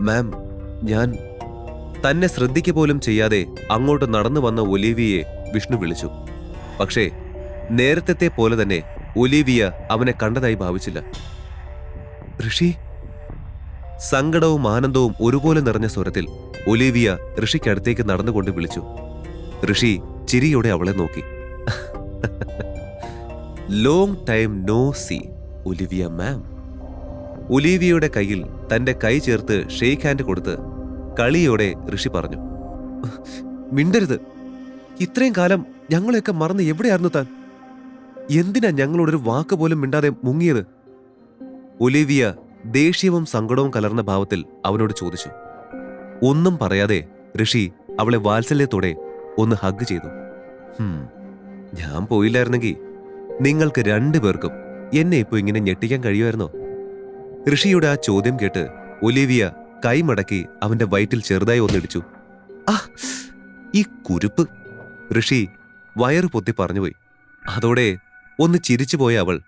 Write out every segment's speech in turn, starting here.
മാം ഞാൻ തന്നെ ശ്രദ്ധിക്കു പോലും ചെയ്യാതെ അങ്ങോട്ട് നടന്നു വന്ന ഒലീവിയെ വിഷ്ണു വിളിച്ചു. പക്ഷേ നേരത്തെ പോലെ തന്നെ ഒലീവിയ അവനെ കണ്ടതായി ഭാവിച്ചില്ല. ഋഷി? സങ്കടവും ആനന്ദവും ഒരുപോലെ നിറഞ്ഞ സ്വരത്തിൽ ഒലീവിയ ഋഷിക്കടുത്തേക്ക് നടന്നുകൊണ്ട് വിളിച്ചു. ഋഷി ചിരിയോടെ അവളെ നോക്കി. Long time no see Olivia ma'am. ഒലീവിയയുടെ കയ്യിൽ തന്റെ കൈ ചേർത്ത് ഷെയ്ക്ക് ഹാൻഡ് കൊടുത്ത് കളിയോടെ ഋഷി പറഞ്ഞു മിണ്ടരുത്. ഇത്രയും കാലം ഞങ്ങളെയൊക്കെ മറന്ന് എവിടെയായിരുന്നു താൻ? എന്തിനാ ഞങ്ങളോടൊരു വാക്ക് പോലും മിണ്ടാതെ മുങ്ങിയത്? ഒലിവിയ ദേഷ്യവും സങ്കടവും കലർന്ന ഭാവത്തിൽ അവനോട് ചോദിച്ചു. ഒന്നും പറയാതെ ഋഷി അവളെ വാത്സല്യത്തോടെ ഒന്ന് ഹഗ് ചെയ്തു. "ഹും, ഞാൻ പോയില്ലായിരുന്നെങ്കിൽ നിങ്ങൾക്ക് രണ്ടുപേർക്കും എന്നെ ഇപ്പോൾ ഇങ്ങനെ ഞെട്ടിക്കാൻ കഴിയുമായിരുന്നോ? ഋഷിയുടെ ആ ചോദ്യം കേട്ട് ഒലിവിയ കൈമടക്കി അവന്റെ വയറ്റിൽ ചെറുതായി ഒന്നിടിച്ചു. ആ ഈ കുരുപ്പ്. ഋഷി വയറ് പൊത്തി പറഞ്ഞുപോയി. അതോടെ ഒന്ന് ചിരിച്ചു പോയ അവൾ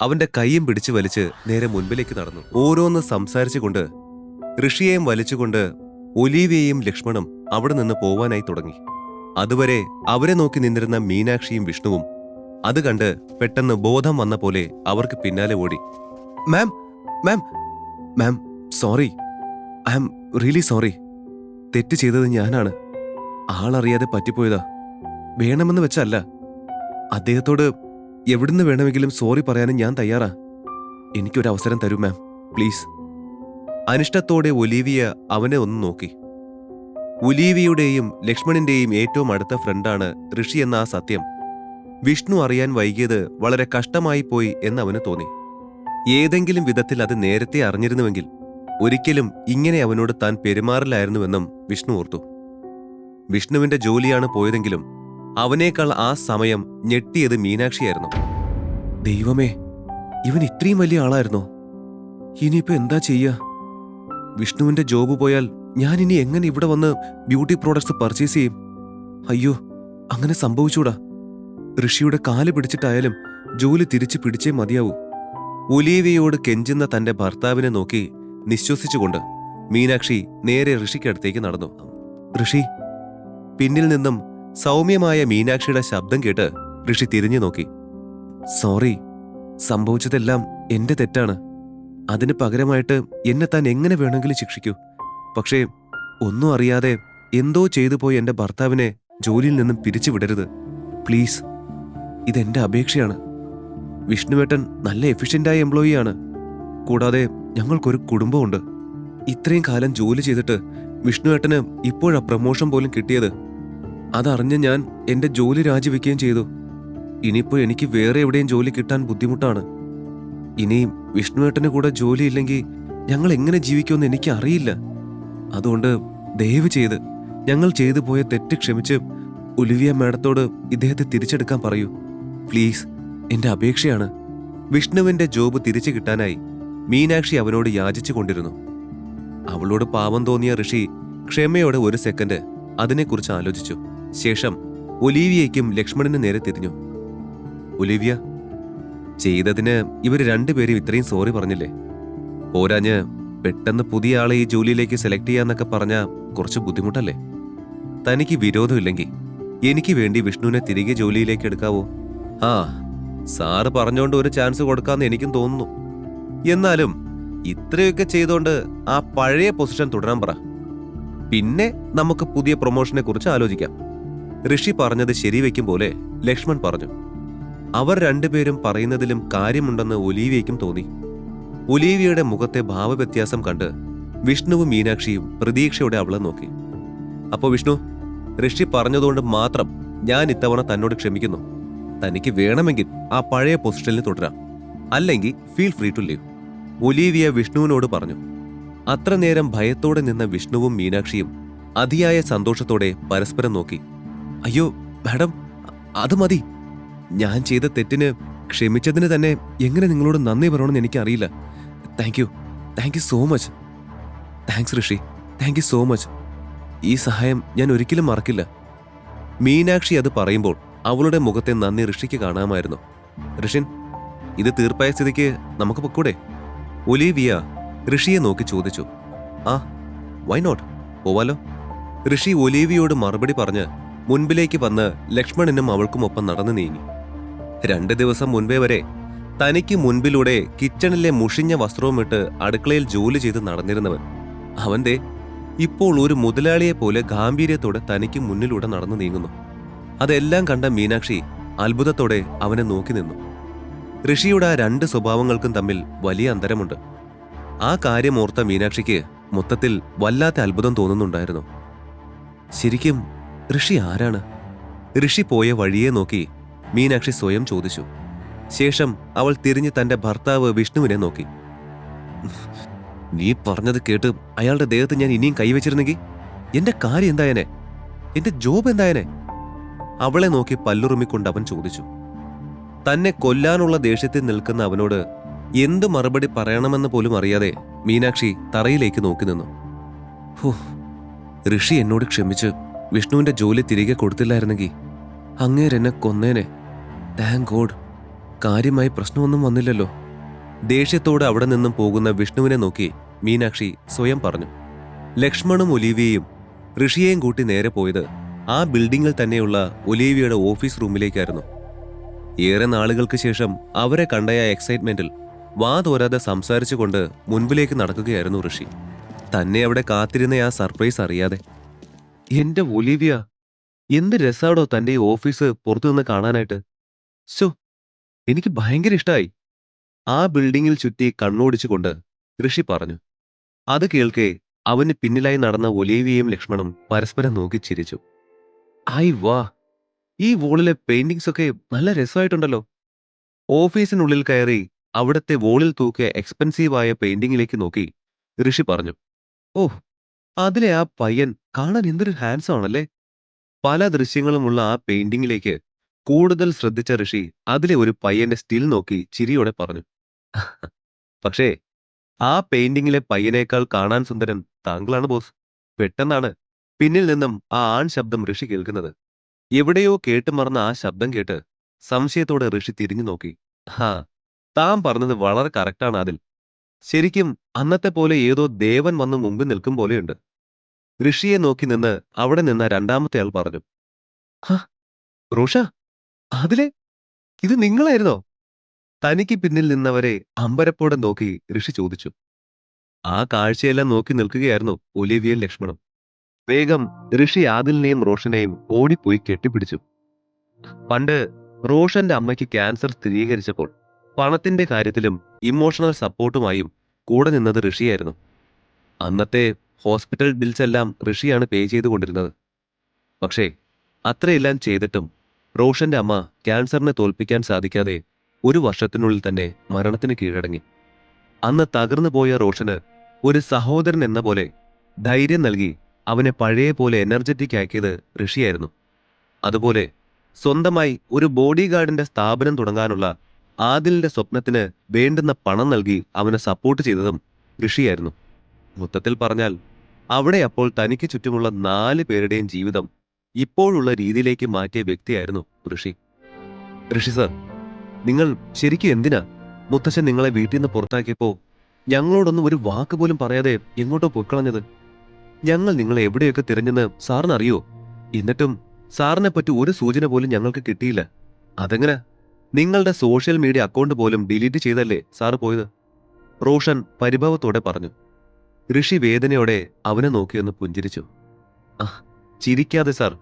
അവന്റെ കൈയും പിടിച്ചു വലിച്ച് നേരെ മുൻപിലേക്ക് നടന്നു. ഓരോന്ന് സംസാരിച്ചുകൊണ്ട് ഋഷിയെയും വലിച്ചുകൊണ്ട് ഒലീവിയയും ലക്ഷ്മണും അവിടെ നിന്ന് പോവാനായി തുടങ്ങി. അതുവരെ അവരെ നോക്കി നിന്നിരുന്ന മീനാക്ഷിയും വിഷ്ണുവും അത് കണ്ട് പെട്ടെന്ന് ബോധം വന്ന പോലെ അവർക്ക് പിന്നാലെ ഓടി. Ma'am ma'am ma'am sorry I am really sorry തെറ്റ് ചെയ്തത് ഞാനാണ്. ആളറിയാതെ പറ്റിപ്പോയതാ. വേണമെന്ന് വെച്ചല്ല. അദ്ദേഹത്തോട് എവിടുന്ന് വേണമെങ്കിലും സോറി പറയാനും ഞാൻ തയ്യാറാ. എനിക്കൊരു അവസരം തരൂ മാം പ്ലീസ് അനിഷ്ടത്തോടെ ഒലീവിയ അവനെ ഒന്ന് നോക്കി. ഒലീവിയുടെയും ലക്ഷ്മണിന്റെയും ഏറ്റവും അടുത്ത ഫ്രണ്ടാണ് ഋഷി എന്ന ആ സത്യം. വിഷ്ണു അറിയാൻ വൈകിയത് വളരെ കഷ്ടമായി പോയി എന്ന് തോന്നി. ഏതെങ്കിലും വിധത്തിൽ അത് നേരത്തെ അറിഞ്ഞിരുന്നുവെങ്കിൽ ഒരിക്കലും ഇങ്ങനെ അവനോട് താൻ പെരുമാറില്ലായിരുന്നുവെന്നും വിഷ്ണു ഓർത്തു. വിഷ്ണുവിന്റെ ജോലിയാണ് പോയതെങ്കിലും അവനേക്കാൾ ആ സമയം ഞെട്ടിയത് മീനാക്ഷിയായിരുന്നു. ദൈവമേ ഇവൻ ഇത്രയും വലിയ ആളായിരുന്നോ? ഇനിയിപ്പോ എന്താ ചെയ്യുക വിഷ്ണുവിന്റെ ജോബ് പോയാൽ ഞാൻ ഇനി എങ്ങനെ ഇവിടെ വന്ന് ബ്യൂട്ടി പ്രോഡക്ട്സ് പർച്ചേസ് ചെയ്യും? അയ്യോ അങ്ങനെ സംഭവിച്ചൂടാ. ഋഷിയുടെ കാൽ പിടിച്ചിട്ടായാലും ജോലി തിരിച്ചു പിടിച്ചേ മതിയാവൂ. ഒലീവിയോട് കെഞ്ചുന്ന തന്റെ ഭർത്താവിനെ നോക്കി നിശ്വസിച്ചുകൊണ്ട് മീനാക്ഷി നേരെ ഋഷിക്കടുത്തേക്ക് നടന്നു. ഋഷി പിന്നിൽ നിന്നും സൗമ്യമായ മീനാക്ഷിയുടെ ശബ്ദം കേട്ട് ഋഷി തിരിഞ്ഞു നോക്കി. സോറി സംഭവിച്ചതെല്ലാം എന്റെ തെറ്റാണ്. അതിന് പകരമായിട്ട് എന്നെ താൻ എങ്ങനെ വേണമെങ്കിലും ശിക്ഷിക്കൂ. പക്ഷേ ഒന്നും അറിയാതെ എന്തോ ചെയ്തു പോയി എന്റെ ഭർത്താവിനെ ജോലിയിൽ നിന്നും പിരിച്ചുവിടരുത്. പ്ലീസ് ഇതെന്റെ അപേക്ഷയാണ്. വിഷ്ണുവേട്ടൻ നല്ല എഫിഷ്യന്റായ എംപ്ലോയിയാണ്. കൂടാതെ ഞങ്ങൾക്കൊരു കുടുംബമുണ്ട് ഇത്രയും കാലം ജോലി ചെയ്തിട്ട് വിഷ്ണുവേട്ടന് ഇപ്പോഴാ പ്രമോഷൻ പോലും കിട്ടിയത്. അതറിഞ്ഞ് ഞാൻ എന്റെ ജോലി രാജിവെക്കുകയും ചെയ്തു. ഇനിയിപ്പോൾ എനിക്ക് വേറെ എവിടെയും ജോലി കിട്ടാൻ ബുദ്ധിമുട്ടാണ്. ഇനിയും വിഷ്ണുവേട്ടന് കൂടെ ജോലിയില്ലെങ്കിൽ ഞങ്ങൾ എങ്ങനെ ജീവിക്കുമെന്ന് എനിക്ക് അറിയില്ല. അതുകൊണ്ട് ദയവ് ചെയ്ത് ഞങ്ങൾ ചെയ്തു പോയ തെറ്റ് ക്ഷമിച്ച് ഒലിവിയ മാഡത്തോട് ഇദ്ദേഹത്തെ തിരിച്ചെടുക്കാൻ പറയൂ. പ്ലീസ്. എന്റെ അപേക്ഷയാണ്. വിഷ്ണുവിന്റെ ജോബ് തിരിച്ചു കിട്ടാനായി മീനാക്ഷി അവനോട് യാചിച്ചു കൊണ്ടിരുന്നു. അവളോട് പാവം തോന്നിയ ഋഷി ക്ഷമയോടെ ഒരു സെക്കൻഡ് അതിനെക്കുറിച്ച് ആലോചിച്ചു. ശേഷം ഒലീവിയയ്ക്കും ലക്ഷ്മണന് നേരെ തിരിഞ്ഞു. ഒലീവിയ ചെയ്തതിന് ഇവർ രണ്ടുപേരും ഇത്രയും സോറി പറഞ്ഞില്ലേ? പോരാഞ്ഞ് പെട്ടെന്ന് പുതിയ ആളെ ഈ ജോലിയിലേക്ക് സെലക്ട് ചെയ്യാന്നൊക്കെ പറഞ്ഞ കുറച്ച് ബുദ്ധിമുട്ടല്ലേ? തനിക്ക് വിരോധമില്ലെങ്കിൽ എനിക്ക് വേണ്ടി വിഷ്ണുവിനെ തിരികെ ജോലിയിലേക്ക് എടുക്കാവോ? ആ സാറ് പറഞ്ഞോണ്ട് ഒരു ചാൻസ് കൊടുക്കാന്ന് എനിക്കും തോന്നുന്നു. എന്നാലും ഇത്രയൊക്കെ ചെയ്തോണ്ട് ആ പഴയ പൊസിഷൻ തുടരാൻ പറ. പിന്നെ നമുക്ക് പുതിയ പ്രൊമോഷനെ കുറിച്ച് ആലോചിക്കാം. ഋഷി പറഞ്ഞത് ശരിവെക്കും പോലെ ലക്ഷ്മൺ പറഞ്ഞു. അവർ രണ്ടുപേരും പറയുന്നതിലും കാര്യമുണ്ടെന്ന് ഒലീവിയയ്ക്കും തോന്നി. ഒലീവിയയുടെ മുഖത്തെ ഭാവവ്യത്യാസം കണ്ട് വിഷ്ണുവും മീനാക്ഷിയും പ്രതീക്ഷയോടെ അവളെ നോക്കി. അപ്പോൾ വിഷ്ണു ഋഷി പറഞ്ഞതുകൊണ്ട് മാത്രം ഞാൻ ഇത്തവണ തന്നോട് ക്ഷമിക്കുന്നു. തനിക്ക് വേണമെങ്കിൽ ആ പഴയ പൊസിഷനിൽ തുടരാം. അല്ലെങ്കിൽ feel free to leave Olivia വിഷ്ണുവിനോട് പറഞ്ഞു അത്ര നേരം ഭയത്തോടെ നിന്ന വിഷ്ണുവും മീനാക്ഷിയും അതിയായ സന്തോഷത്തോടെ പരസ്പരം നോക്കി അയ്യോ മാഡം അത് മതി. ഞാൻ ചെയ്ത തെറ്റിന് ക്ഷമിച്ചതിന് തന്നെ എങ്ങനെ നിങ്ങളോട് നന്ദി പറയണമെന്ന് എനിക്കറിയില്ല. Thank you thank you so much thanks Rishi. Thank you so much ഈ സഹായം ഞാൻ ഒരിക്കലും മറക്കില്ല. മീനാക്ഷി അത് പറയുമ്പോൾ അവളുടെ മുഖത്തെ നന്ദി ഋഷിക്ക് കാണാമായിരുന്നു. ഋഷിൻ ഇത് തീർപ്പായ സ്ഥിതിക്ക് നമുക്ക് പൊക്കൂടെ ഒലീവിയ ഋഷിയെ നോക്കി ചോദിച്ചു. ആ വൈ നോട്ട് പോവാലോ? ഋഷി ഒലീവിയോട് മറുപടി പറഞ്ഞ് മുൻപിലേക്ക് വന്ന് ലക്ഷ്മണനും അവൾക്കുമൊപ്പം നടന്നു നീങ്ങി. രണ്ട് ദിവസം മുൻപേ വരെ തനിക്ക് മുൻപിലൂടെ കിച്ചണിലെ മുഷിഞ്ഞ വസ്ത്രവുമിട്ട് അടുക്കളയിൽ ജോലി ചെയ്ത് നടന്നിരുന്നവൻ. അവന്റെ ഇപ്പോൾ ഒരു മുതലാളിയെ പോലെ ഗാംഭീര്യത്തോടെ തനിക്ക് മുന്നിലൂടെ നടന്നു നീങ്ങുന്നു. അതെല്ലാം കണ്ട മീനാക്ഷി അത്ഭുതത്തോടെ അവനെ നോക്കി നിന്നു. ഋഷിയുടെ ആ രണ്ട് സ്വഭാവങ്ങൾക്കും തമ്മിൽ വലിയ അന്തരമുണ്ട്. ആ കാര്യം ഓർത്ത മീനാക്ഷിക്ക് മൊത്തത്തിൽ വല്ലാത്ത അത്ഭുതം തോന്നുന്നുണ്ടായിരുന്നു. ശരിക്കും ഋഷി ആരാണ്? ഋഷി പോയ വഴിയെ നോക്കി മീനാക്ഷി സ്വയം ചോദിച്ചു. ശേഷം അവൾ തിരിഞ്ഞ് തന്റെ ഭർത്താവ് വിഷ്ണുവിനെ നോക്കി. നീ പറഞ്ഞത് കേട്ട് അയാളുടെ ദേഹത്ത് ഞാൻ ഇനിയും കൈവച്ചിരുന്നെങ്കിൽ എന്റെ കാര്യം എന്തായനെ എന്റെ ജോബ് എന്തായനെ അവളെ നോക്കി പല്ലുറുമിക്കൊണ്ട് അവൻ ചോദിച്ചു തന്നെ കൊല്ലാനുള്ള ദേഷ്യത്തിൽ നിൽക്കുന്ന അവനോട് എന്ത് മറുപടി പറയണമെന്ന് പോലും അറിയാതെ മീനാക്ഷി തറയിലേക്ക് നോക്കി നിന്നു. ഹോ ഋഷി എന്നോട് ക്ഷമിച്ച് വിഷ്ണുവിന്റെ ജോലി തിരികെ കൊടുത്തില്ലായിരുന്നെങ്കിൽ അങ്ങേരെന്നെ കൊന്നേനെ. താങ്ക് ഗോഡ് കാര്യമായി പ്രശ്നമൊന്നും വന്നില്ലല്ലോ. ദേഷ്യത്തോടെ അവിടെ നിന്നും പോകുന്ന വിഷ്ണുവിനെ നോക്കി മീനാക്ഷി സ്വയം പറഞ്ഞു ലക്ഷ്മണും ഒലീവിയയും ഋഷിയെയും കൂട്ടി നേരെ പോയത് ആ ബിൽഡിങ്ങിൽ തന്നെയുള്ള ഒലീവിയയുടെ ഓഫീസ് റൂമിലേക്കായിരുന്നു. ഏറെ നാളുകൾക്ക് ശേഷം അവരെ കണ്ടയ എക്സൈറ്റ്മെന്റിൽ വാ തോരാതെ സംസാരിച്ചുകൊണ്ട് മുൻപിലേക്ക് നടക്കുകയായിരുന്നു ഋഷി. തന്നെ അവിടെ കാത്തിരുന്ന ആ സർപ്രൈസ് അറിയാതെ. എന്റെ ഒലീവിയ എന്ത് രസാടോ തന്റെ ഈ ഓഫീസ് പുറത്തുനിന്ന് കാണാനായിട്ട്. ശോ എനിക്ക് ഭയങ്കര ഇഷ്ടമായി ആ ബിൽഡിങ്ങിൽ ചുറ്റി കണ്ണോടിച്ചുകൊണ്ട് ഋഷി പറഞ്ഞു. അത് കേൾക്കെ അവന് പിന്നിലായി നടന്ന ഒലീവിയയും ലക്ഷ്മണും പരസ്പരം നോക്കി ചിരിച്ചു. ഐ വാ. ഈ വോളിലെ പെയിന്റിങ്സ് ഒക്കെ നല്ല രസമായിട്ടുണ്ടല്ലോ. ഓഫീസിനുള്ളിൽ കയറി അവിടത്തെ വോളിൽ തൂക്കിയ എക്സ്പെൻസീവായ പെയിന്റിങ്ങിലേക്ക് നോക്കി ഋഷി പറഞ്ഞു ഓ അതിലെ ആ പയ്യൻ കാണാൻ എന്തൊരു ഹാൻസം ആണല്ലേ പല ദൃശ്യങ്ങളുമുള്ള ആ പെയിന്റിങ്ങിലേക്ക് കൂടുതൽ ശ്രദ്ധിച്ച ഋഷി അതിലെ ഒരു പയ്യന്റെ സ്റ്റിൽ നോക്കി ചിരിയോടെ പറഞ്ഞു പക്ഷേ ആ പെയിന്റിങ്ങിലെ പയ്യനേക്കാൾ കാണാൻ സുന്ദരൻ താങ്കളാണ് ബോസ്. പെട്ടെന്നാണ് പിന്നിൽ നിന്നും ആ ആൺ ശബ്ദം ഋഷി കേൾക്കുന്നത്. എവിടെയോ കേട്ടുമറന്ന ആ ശബ്ദം കേട്ട് സംശയത്തോടെ ഋഷി തിരിഞ്ഞു നോക്കി. ഹാ താൻ പറഞ്ഞത് വളരെ കറക്റ്റാണ് അതിൽ. ശരിക്കും അന്നത്തെ പോലെ ഏതോ ദേവൻ വന്ന് മുമ്പിൽ നിൽക്കും പോലെയുണ്ട്. ഋഷിയെ നോക്കി നിന്ന് അവിടെ നിന്ന രണ്ടാമത്തെ ആൾ പറഞ്ഞു. ഹ റോഷ അതിലെ ഇത് നിങ്ങളായിരുന്നോ? തനിക്ക് പിന്നിൽ നിന്നവരെ അമ്പരപ്പോടെ നോക്കി ഋഷി ചോദിച്ചു. ആ കാഴ്ചയെല്ലാം നോക്കി നിൽക്കുകയായിരുന്നു ഒലിവിയൻ ലക്ഷ്മണും വേഗം ഋഷി ആദിലിനെയും റോഷനെയും ഓടിപ്പോയി കെട്ടിപ്പിടിച്ചു. പണ്ട് റോഷന്റെ അമ്മയ്ക്ക് ക്യാൻസർ സ്ഥിരീകരിച്ചപ്പോൾ പണത്തിന്റെ കാര്യത്തിലും ഇമോഷണൽ സപ്പോർട്ടുമായും കൂടെ നിന്നത് ഋഷിയായിരുന്നു. അന്നത്തെ ഹോസ്പിറ്റൽ ബിൽസ് എല്ലാം ഋഷിയാണ് പേ ചെയ്തുകൊണ്ടിരുന്നത്. പക്ഷേ അത്രയെല്ലാം ചെയ്തിട്ടും റോഷന്റെ അമ്മ ക്യാൻസറിനെ തോൽപ്പിക്കാൻ സാധിക്കാതെ ഒരു വർഷത്തിനുള്ളിൽ തന്നെ മരണത്തിന് കീഴടങ്ങി. അന്ന് തകർന്നു പോയ റോഷന് ഒരു സഹോദരൻ എന്ന പോലെ ധൈര്യം നൽകി അവനെ പഴയ പോലെ എനർജറ്റിക് ആക്കിയത് ഋഷിയായിരുന്നു. അതുപോലെ സ്വന്തമായി ഒരു ബോഡി ഗാർഡിന്റെ സ്ഥാപനം തുടങ്ങാനുള്ള ആദിലിന്റെ സ്വപ്നത്തിന് വേണ്ടുന്ന പണം നൽകി അവനെ സപ്പോർട്ട് ചെയ്തതും ഋഷിയായിരുന്നു. മൊത്തത്തിൽ പറഞ്ഞാൽ അവിടെ അപ്പോൾ തനിക്ക് ചുറ്റുമുള്ള നാല് പേരുടെയും ജീവിതം ഇപ്പോഴുള്ള രീതിയിലേക്ക് മാറ്റിയ വ്യക്തിയായിരുന്നു ഋഷി. ഋഷി സർ നിങ്ങൾ ശരിക്കും എന്തിനാ മുത്തശ്ശൻ നിങ്ങളെ വീട്ടിൽ നിന്ന് പുറത്താക്കിയപ്പോ ഞങ്ങളോടൊന്നും ഒരു വാക്ക് പോലും പറയാതെ എങ്ങോട്ടോ പൊയ്ക്കളഞ്ഞത്? ഞങ്ങൾ നിങ്ങളെ എവിടെയൊക്കെ തിരഞ്ഞെന്ന് സാറിനറിയോ? എന്നിട്ടും സാറിനെ പറ്റി ഒരു സൂചന പോലും ഞങ്ങൾക്ക് കിട്ടിയില്ല. അതെങ്ങനെ? നിങ്ങളുടെ സോഷ്യൽ മീഡിയ അക്കൗണ്ട് പോലും ഡിലീറ്റ് ചെയ്തല്ലേ സാറ് പോയത്? റോഷൻ പരിഭവത്തോടെ പറഞ്ഞു. ഋഷി വേദനയോടെ അവനെ നോക്കിയൊന്ന് പുഞ്ചിരിച്ചു. ആ ചിരിക്കാതെ സാർ.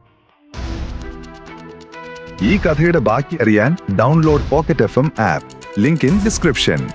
ഈ കഥയുടെ ബാക്കി അറിയാൻ download Pocket F M app. Link in description.